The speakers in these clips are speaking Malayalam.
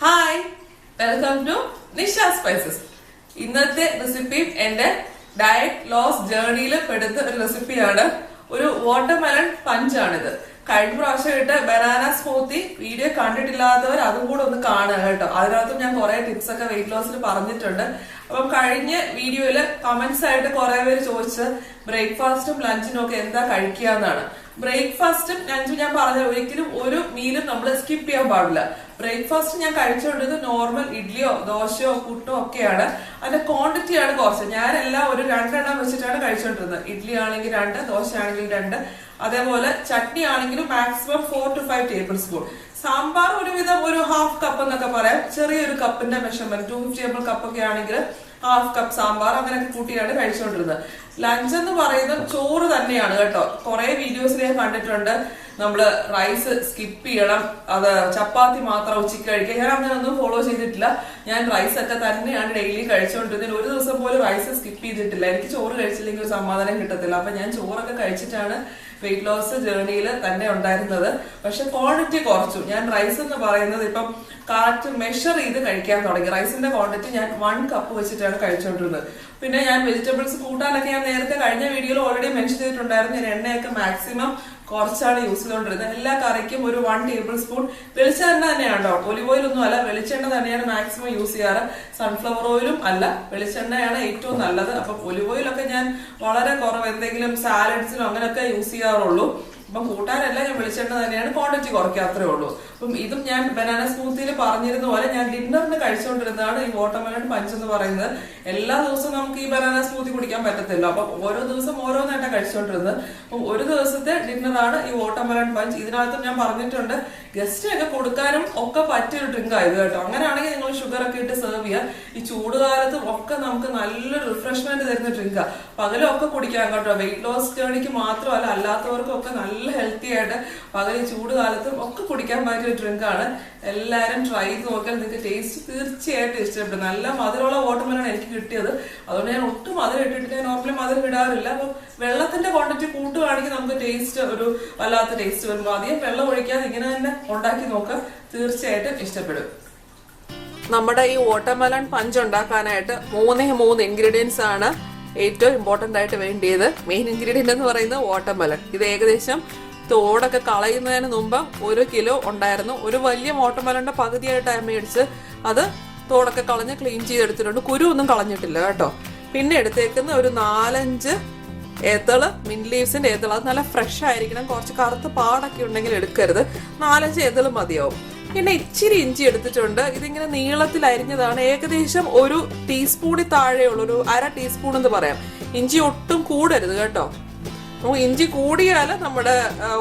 Hi welcome to Nisha spices ഇന്നത്തെ റെസിപ്പി എന്റെ ഡയറ്റ് ലോസ് ജേർണിയിൽ പെടുത്ത ഒരു റെസിപ്പിയാണ് ഒരു വാട്ടർമെലൺ പഞ്ചാണിത് കഴിഞ്ഞ പ്രാവശ്യം ഇട്ട് ബനാന സ്മൂത്തി വീഡിയോ കണ്ടിട്ടില്ലാത്തവർ അതും കൂടെ ഒന്ന് കാണുക കേട്ടോ. അതിനകത്തും ഞാൻ കുറെ ടിപ്സ് ഒക്കെ വെയിറ്റ് ലോസിൽ പറഞ്ഞിട്ടുണ്ട്. അപ്പം കഴിഞ്ഞ വീഡിയോയിൽ കമന്റ്സ് ആയിട്ട് കുറെ പേര് ചോദിച്ച് ബ്രേക്ക്ഫാസ്റ്റും ലഞ്ചിനും ഒക്കെ എന്താ കഴിക്കുക എന്നാണ്. ബ്രേക്ക്ഫാസ്റ്റും ഞാൻ ഞാൻ പറഞ്ഞ ഒരിക്കലും ഒരു മീലും നമ്മൾ സ്കിപ്പ് ചെയ്യാൻ പാടില്ല. ബ്രേക്ക്ഫാസ്റ്റ് ഞാൻ കഴിച്ചുകൊണ്ടത് നോർമൽ ഇഡ്ലിയോ ദോശയോ പുട്ടോ ഒക്കെയാണ്. അതിന്റെ ക്വാണ്ടിറ്റി ക്വാണ്ടിറ്റിയാണ് കുറച്ച്. ഞാനെല്ലാം ഒരു രണ്ടെണ്ണം വെച്ചിട്ടാണ് കഴിച്ചുകൊണ്ടിരുന്നത്. ഇഡ്ഡലി ആണെങ്കിൽ രണ്ട് ദോശ ആണെങ്കിൽ രണ്ട്. അതേപോലെ ചട്നി ആണെങ്കിലും maximum four to five tablespoon sambar ഒരുവിധം ഒരു ഹാഫ് കപ്പ് എന്നൊക്കെ പറയാം. ചെറിയൊരു കപ്പിന്റെ മെഷർമെന്റ് ടു ഫിഫ്റ്റി ടേബിൾ കപ്പൊക്കെ ആണെങ്കിൽ ഹാഫ് കപ്പ് സാമ്പാർ അങ്ങനെയൊക്കെ കൂട്ടിയാണ് കഴിച്ചുകൊണ്ടിരുന്നത് ലഞ്ച് എന്ന് പറയുന്നത് ചോറ് തന്നെയാണ് കേട്ടോ. കുറെ വീഡിയോസിൽ ഞാൻ കണ്ടിട്ടുണ്ട്. നമ്മൾ റൈസ് സ്കിപ്പ് ചെയ്യണം. അത് ചപ്പാത്തി മാത്രം ഉച്ചയ്ക്ക് കഴിക്കുക. ഞാൻ അങ്ങനെയൊന്നും ഫോളോ ചെയ്തിട്ടില്ല. ഞാൻ റൈസ് ഒക്കെ തന്നെയാണ് ഡെയിലി കഴിച്ചുകൊണ്ടിരുന്നത് ഒരു ദിവസം പോലും റൈസ് സ്കിപ്പ് ചെയ്തിട്ടില്ല. എനിക്ക് ചോറ് കഴിച്ചില്ലെങ്കിൽ ഒരു സമാധാനം കിട്ടത്തില്ല. അപ്പൊ ഞാൻ ചോറൊക്കെ കഴിച്ചിട്ടാണ് വെയിറ്റ് ലോസ് ജേർണിയിൽ തന്നെ ഉണ്ടായിരുന്നത്. പക്ഷെ ക്വാണ്ടിറ്റി കുറച്ചു. ഞാൻ റൈസ് എന്ന് പറയുന്നത് ഇപ്പം കറക്റ്റ് മെഷർ ചെയ്ത് കഴിക്കാൻ തുടങ്ങി. റൈസിന്റെ ക്വാണ്ടിറ്റി ഞാൻ വൺ കപ്പ് വെച്ചിട്ടാണ് കഴിച്ചുകൊണ്ടിരുന്നത് പിന്നെ ഞാൻ വെജിറ്റബിൾസ് കൂട്ടാനൊക്കെ ഞാൻ നേരത്തെ കഴിഞ്ഞ വീഡിയോയിൽ ഓൾറെഡി മെൻഷൻ ചെയ്തിട്ടുണ്ടായിരുന്നു. ഞാൻ എണ്ണയൊക്കെ മാക്സിമം കുറച്ചാണ് യൂസ് ചെയ്തുകൊണ്ടിരുന്നത് എല്ലാ കറിക്കും ഒരു വൺ ടേബിൾ സ്പൂൺ വെളിച്ചെണ്ണ തന്നെയാണ് കേട്ടോ ഒലിവ് ഓയിൽ ഒന്നും അല്ല. വെളിച്ചെണ്ണ തന്നെയാണ് മാക്സിമം യൂസ് ചെയ്യാറ്. സൺഫ്ലവർ ഓയിലും അല്ല. വെളിച്ചെണ്ണയാണ് ഏറ്റവും നല്ലത്. അപ്പൊ ഒലിവ് ഓയിലൊക്കെ ഞാൻ വളരെ കുറവ്. എന്തെങ്കിലും സാലഡ്സിലും അങ്ങനെയൊക്കെ യൂസ് ചെയ്യാറുള്ളൂ. അപ്പം കൂട്ടാനല്ല ഞാൻ വിളിച്ചേണ്ടത് തന്നെയാണ് ക്വാണ്ടിറ്റി കുറയ്ക്കുക അത്രേ ഉള്ളൂ. അപ്പം ഇതും ഞാൻ ബനാന സ്മൂത്തിയിൽ പറഞ്ഞിരുന്ന പോലെ ഞാൻ ഡിന്നറിന് കഴിച്ചുകൊണ്ടിരുന്നതാണ് ഈ വാട്ടർമെലൺ പഞ്ച് എന്ന് പറയുന്നത്. എല്ലാ ദിവസവും നമുക്ക് ഈ ബനാന സ്മൂത്തി കുടിക്കാൻ പറ്റത്തില്ല. അപ്പൊ ഓരോ ദിവസം ഓരോന്നായിട്ടാണ് കഴിച്ചുകൊണ്ടിരുന്നത്. അപ്പം ഒരു ദിവസത്തെ ഡിന്നറാണ് ഈ വാട്ടർമെലൺ പഞ്ച് ഇതിനകത്തും ഞാൻ പറഞ്ഞിട്ടുണ്ട് ഗസ്റ്റിനൊക്കെ കൊടുക്കാനും ഒക്കെ പറ്റിയൊരു ഡ്രിങ്ക് ആയത് കേട്ടോ. അങ്ങനെയാണെങ്കിൽ നിങ്ങൾ ഷുഗർ ഒക്കെ ഇട്ട് സെർവ് ചെയ്യുക. ഈ ചൂടുകാലത്തും ഒക്കെ നമുക്ക് നല്ല റിഫ്രഷ്മെന്റ് തരുന്ന ഡ്രിങ്കാ പകലൊക്കെ കുടിക്കാൻ കേട്ടോ. വെയിറ്റ് ലോസ് ജേണിക്ക് മാത്രമല്ല അല്ലാത്തവർക്കും ഒക്കെ നല്ല ഹെൽത്തി ആയിട്ട് പകൽ ചൂട് കാലത്തും ഒക്കെ കുടിക്കാൻ പറ്റിയ ഡ്രിങ്ക് ആണ്. എല്ലാവരും ട്രൈ ചെയ്ത് നോക്കിയാൽ നിങ്ങൾക്ക് ടേസ്റ്റ് തീർച്ചയായിട്ടും ഇഷ്ടപ്പെടും. നല്ല മധുരമുള്ള വാട്ടർമെലാണ് എനിക്ക് കിട്ടിയത്. അതുകൊണ്ട് ഞാൻ ഒട്ടും മധുരം ഇട്ടിട്ടില്ല. ഞാൻ നോർമലി മധുരം ഇടാറില്ല. അപ്പം വെള്ളത്തിന്റെ ക്വാണ്ടിറ്റി കൂട്ടുകയാണെങ്കിൽ നമുക്ക് ടേസ്റ്റ് ഒരു വല്ലാത്ത ടേസ്റ്റ് വരുമ്പോൾ അധികം വെള്ളം ഒഴിക്കാതെ ഇങ്ങനെ തന്നെ ഉണ്ടാക്കി നോക്കാം തീർച്ചയായിട്ടും ഇഷ്ടപ്പെടും. നമ്മുടെ ഈ വാട്ടർമെലൺ പഞ്ച് ഉണ്ടാക്കാനായിട്ട് മൂന്നേ മൂന്ന് ഇൻഗ്രീഡിയൻസ് ആണ് ഏറ്റവും ഇമ്പോർട്ടന്റ് ആയിട്ട് വേണ്ടിയത് മെയിൻ ഇൻഗ്രീഡിയന്റ് എന്ന് പറയുന്നത് വാട്ടർമെലൺ ഇത് ഏകദേശം തോടൊക്കെ കളയുന്നതിന് മുമ്പ് ഒരു കിലോ ഉണ്ടായിരുന്നു. ഒരു വലിയ വാട്ടർമെലന്റെ പകുതിയായിട്ടാണ് മേടിച്ച് അത് തോടൊക്കെ കളഞ്ഞ് ക്ലീൻ ചെയ്തെടുത്തിട്ടുണ്ട്. കുരു ഒന്നും കളഞ്ഞിട്ടില്ല കേട്ടോ. പിന്നെ എടുത്തേക്കുന്ന ഒരു നാലഞ്ച് ഏത്തൾ മിൻ ലീവ്സിന്റെ ഏത്തൾ. അത് നല്ല ഫ്രഷ് ആയിരിക്കണം. കുറച്ച് കറുത്ത പാടൊക്കെ ഉണ്ടെങ്കിൽ എടുക്കരുത്. നാലഞ്ച് ഏത്തൾ മതിയാവും. പിന്നെ ഇച്ചിരി ഇഞ്ചി എടുത്തിട്ടുണ്ട്. ഇതിങ്ങനെ നീളത്തിൽ അരിഞ്ഞതാണ്. ഏകദേശം ഒരു ടീസ്പൂണിൽ താഴെയുള്ള ഒരു അര ടീസ്പൂൺ എന്ന് പറയാം. ഇഞ്ചി ഒട്ടും കൂടരുത് കേട്ടോ. ഇഞ്ചി കൂടിയാൽ നമ്മുടെ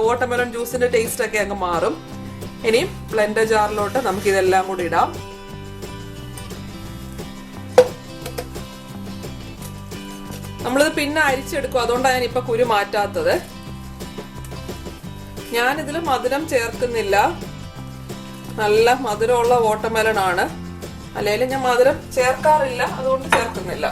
വാട്ടർമെലൺ ജ്യൂസിന്റെ ടേസ്റ്റ് ഒക്കെ അങ്ങ് മാറും. ഇനിയും ബ്ലെൻഡർ ജാറിലോട്ട് നമുക്ക് ഇതെല്ലാം കൂടി ഇടാം. നമ്മളിത് പിന്നെ അരിച്ചെടുക്കും. അതുകൊണ്ടാണ് ഞാൻ ഇപ്പൊ കുരു മാറ്റാത്തത്. ഞാനിതിൽ മധുരം ചേർക്കുന്നില്ല. നല്ല മധുരമുള്ള വാട്ടർമെലൺ ആണ്. അല്ലെങ്കിൽ ഞാൻ മധുരം ചേർക്കാറില്ല അതുകൊണ്ട് ചേർക്കുന്നില്ല.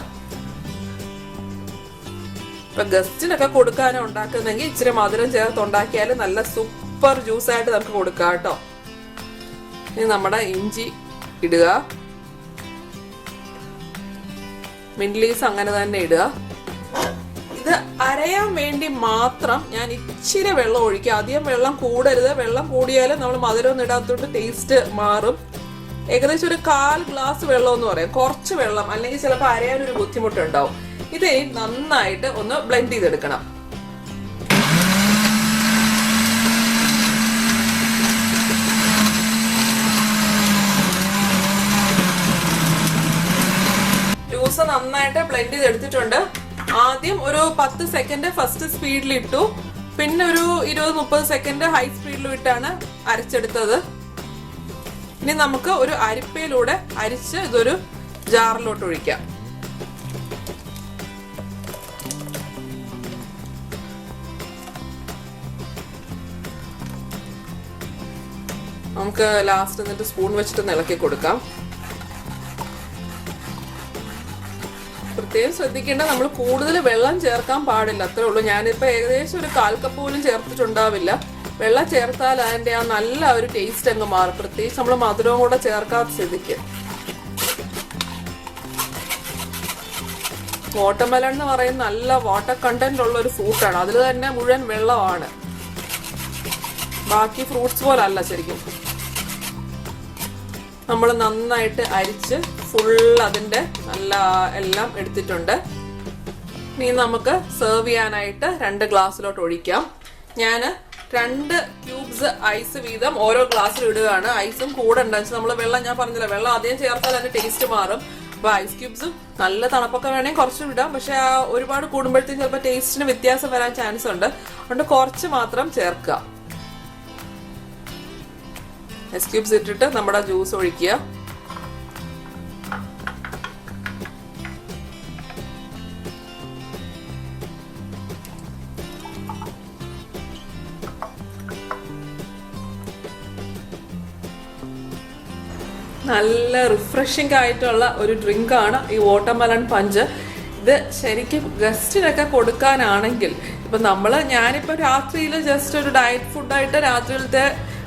ഇപ്പൊ ഗസ്റ്റിനൊക്കെ കൊടുക്കാനോ ഉണ്ടാക്കുന്നെങ്കിൽ ഇച്ചിരി മധുരം ചേർത്ത് ഉണ്ടാക്കിയാൽ നല്ല സൂപ്പർ ജ്യൂസ് ആയിട്ട് നമുക്ക് കൊടുക്കാം കേട്ടോ. ഇനി നമ്മുടെ ഇഞ്ചി ഇടുക. മിൻലീസ് അങ്ങനെ തന്നെ ഇടുക. ഇത് അരയാൻ വേണ്ടി മാത്രം ഞാൻ ഇച്ചിരി വെള്ളം ഒഴിക്കുക അധികം വെള്ളം കൂടരുത്. വെള്ളം കൂടിയാൽ നമ്മൾ മധുരം ഇടാത്തോണ്ട് ടേസ്റ്റ് മാറും. ഏകദേശം ഒരു കാൽ ഗ്ലാസ് വെള്ളം എന്ന് പറയാം. കുറച്ച് വെള്ളം അല്ലെങ്കിൽ ചിലപ്പോൾ അരയാൻ ഒരു ബുദ്ധിമുട്ടുണ്ടാവും. ഇത് നന്നായിട്ട് ഒന്ന് ബ്ലെൻഡ് ചെയ്തെടുക്കണം. ജ്യൂസ് നന്നായിട്ട് ബ്ലെൻഡ് ചെയ്തെടുത്തിട്ടുണ്ട്. ആദ്യം ഒരു പത്ത് സെക്കൻഡ് ഫസ്റ്റ് സ്പീഡിൽ ഇട്ടു. പിന്നെ ഒരു ഇരുപത് മുപ്പത് സെക്കൻഡ് ഹൈ സ്പീഡിലും ഇട്ടാണ് അരച്ചെടുത്തത്. ഇനി നമുക്ക് ഒരു അരിപ്പയിലൂടെ അരിച്ച് ഇതൊരു ജാറിലോട്ട് ഒഴിക്കാം. നമുക്ക് ലാസ്റ്റ് എന്നിട്ട് സ്പൂൺ വെച്ചിട്ട് ഇളക്കി കൊടുക്കാം. പ്രത്യേകം ശ്രദ്ധിക്കേണ്ട നമ്മൾ കൂടുതൽ വെള്ളം ചേർക്കാൻ പാടില്ല. അത്രേ ഉള്ളൂ. ഞാനിപ്പോൾ ഏകദേശം ഒരു കാൽ കപ്പ് പോലും ചേർത്തിട്ടുണ്ടാവില്ല. വെള്ളം ചേർത്താൽ അതിന്റെ ആ നല്ല ഒരു ടേസ്റ്റ് അങ്ങ് മാറും. പ്രത്യേകിച്ച് നമ്മൾ മധുരവും കൂടെ ചേർക്കാത്ത സ്ഥിതിക്ക്. വാട്ടർമെലൺ എന്ന് പറയുന്ന നല്ല വാട്ടർ കണ്ടന്റ് ഉള്ള ഒരു ഫ്രൂട്ടാണ് അതിൽ തന്നെ മുഴുവൻ വെള്ളമാണ്. ബാക്കി ഫ്രൂട്ട്സ് പോലല്ല ശരിക്കും. നമ്മൾ നന്നായിട്ട് അരിച്ച് ഫുൾ അതിന്റെ നല്ല എല്ലാം എടുത്തിട്ടുണ്ട്. ഇനി നമുക്ക് സെർവ് ചെയ്യാനായിട്ട് രണ്ട് ഗ്ലാസ്സിലോട്ട് ഒഴിക്കാം. ഞാൻ രണ്ട് ക്യൂബ്സ് ഐസ് വീതം ഓരോ ഗ്ലാസ്സിൽ ഇടുകയാണ്. ഐസും കൂടെ ഉണ്ടെന്ന് നമ്മൾ വെള്ളം ഞാൻ പറഞ്ഞില്ല വെള്ളം ആദ്യം ചേർത്താൽ അതിന്റെ ടേസ്റ്റ് മാറും. അപ്പൊ ഐസ് ക്യൂബ്സും നല്ല തണുപ്പൊക്കെ വേണമെങ്കിൽ കുറച്ച് ഇടാം. പക്ഷെ ഒരുപാട് കൂടുമ്പോഴത്തേക്കും ചിലപ്പോൾ ടേസ്റ്റിന് വ്യത്യാസം വരാൻ ചാൻസ് ഉണ്ട്. അതുകൊണ്ട് കുറച്ച് മാത്രം ചേർക്കുക. ഐസ് ക്യൂബ്സ് ഇട്ടിട്ട് നമ്മുടെ ജ്യൂസ് ഒഴിക്കുക. നല്ല റിഫ്രഷിംഗ് ആയിട്ടുള്ള ഒരു ഡ്രിങ്ക് ആണ് ഈ വാട്ടർമെലൺ പഞ്ച് ഇത് ശരിക്കും ഗസ്റ്റിനൊക്കെ കൊടുക്കാനാണെങ്കിൽ ഇപ്പം നമ്മൾ ഞാനിപ്പോൾ രാത്രിയിൽ ജസ്റ്റ് ഒരു ഡയറ്റ് ഫുഡായിട്ട് രാത്രിയിലത്തെ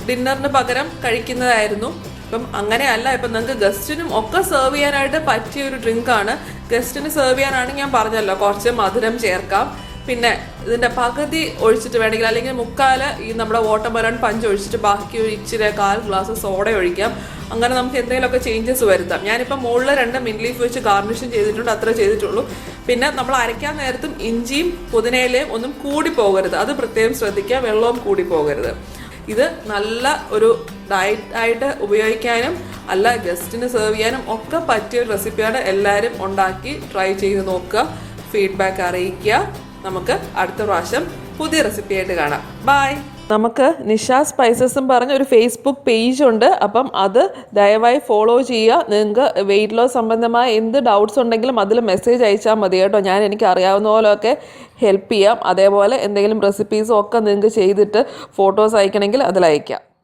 ഡിന്നറിന് പകരം കഴിക്കുന്നതായിരുന്നു. ഇപ്പം അങ്ങനെയല്ല ഇപ്പം നിങ്ങൾക്ക് ഗസ്റ്റിനും ഒക്കെ സെർവ് ചെയ്യാനായിട്ട് പറ്റിയ ഒരു ഡ്രിങ്കാണ് ഗസ്റ്റിന് സെർവ് ചെയ്യാനാണ് ഞാൻ പറഞ്ഞല്ലോ കുറച്ച് മധുരം ചേർക്കാം. പിന്നെ ഇതിന്റെ പകുതി ഒഴിച്ചിട്ട് വേണമെങ്കിൽ അല്ലെങ്കിൽ മുക്കാൽ ഈ നമ്മുടെ വാട്ടർമെലൺ പഞ്ച് ഒഴിച്ചിട്ട് ബാക്കി ഇച്ചിരി കാൽ ഗ്ലാസ് സോഡ ഒഴിക്കാം. അങ്ങനെ നമുക്ക് എന്തെങ്കിലുമൊക്കെ ചേഞ്ചസ് വരുത്താം. ഞാനിപ്പോൾ മുകളിൽ രണ്ട് മിൻ ലീഫ് വെച്ച് ഗാർണിഷും ചെയ്തിട്ടുണ്ട് അത്ര ചെയ്തിട്ടുള്ളൂ. പിന്നെ നമ്മൾ അരയ്ക്കാൻ നേരത്തും ഇഞ്ചിയും പുതിനയിലയും ഒന്നും കൂടി പോകരുത്. അത് പ്രത്യേകം ശ്രദ്ധിക്കുക വെള്ളവും കൂടി പോകരുത്. ഇത് നല്ല ഒരു ഡയറ്റ് ആയിട്ട് ഉപയോഗിക്കാനും അല്ല ഗസ്റ്റിന് സെർവ് ചെയ്യാനും ഒക്കെ പറ്റിയ ഒരു റെസിപ്പിയാണ് എല്ലാവരും ഉണ്ടാക്കി ട്രൈ ചെയ്ത് നോക്കുക ഫീഡ്ബാക്ക് അറിയിക്കുക. നമുക്ക് അടുത്ത പ്രാവശ്യം പുതിയ റെസിപ്പിയായിട്ട് കാണാം. ബൈ നമുക്ക് നിഷ സ്പൈസസും പറഞ്ഞ ഒരു ഫേസ്ബുക്ക് പേജ് ഉണ്ട്. അപ്പം അത് ദയവായി ഫോളോ ചെയ്യുക. നിങ്ങൾക്ക് വെയിറ്റ് ലോസ് സംബന്ധമായ എന്ത് ഡൗട്ട്സ് ഉണ്ടെങ്കിലും അതിൽ മെസ്സേജ് അയച്ചാൽ മതി കേട്ടോ. ഞാൻ എനിക്ക് അറിയാവുന്ന പോലെയൊക്കെ ഹെൽപ്പ് ചെയ്യാം. അതേപോലെ എന്തെങ്കിലും റെസിപ്പീസും ഒക്കെ നിങ്ങൾക്ക് ചെയ്തിട്ട് ഫോട്ടോസ് അയക്കണമെങ്കിൽ അതിൽ അയക്കാം.